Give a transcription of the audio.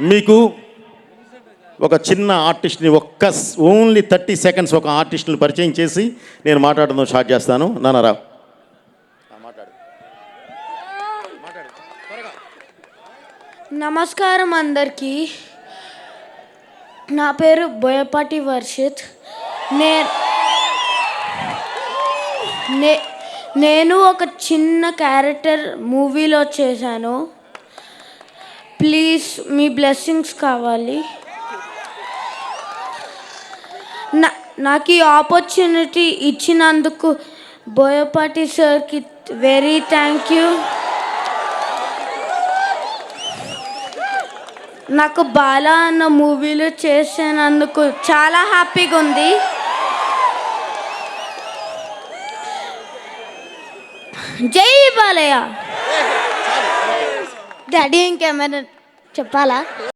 మీకు ఒక చిన్న ఆర్టిస్ట్ని ఒక్క ఓన్లీ థర్టీ సెకండ్స్ ఒక ఆర్టిస్ట్ని పరిచయం చేసి నేను మాట్లాడడం స్టార్ట్ చేస్తాను. నాన్నరా నమస్కారం అందరికీ. నా పేరు బోయపాటి వర్షిత్. నేను నే- నేను ఒక చిన్న క్యారెక్టర్ మూవీలో చేశాను. ప్లీజ్ మీ బ్లెస్సింగ్స్ కావాలి. నా నాకు ఈ ఆపర్చునిటీ ఇచ్చినందుకు బోయపాటి సార్కి వెరీ థ్యాంక్ యూ. నాకు బాలా అన్న మూవీలో చేసినందుకు చాలా హ్యాపీగా ఉంది. జై బాలయ్య. డాడీ ఇంకేమైనా చెప్పాలా?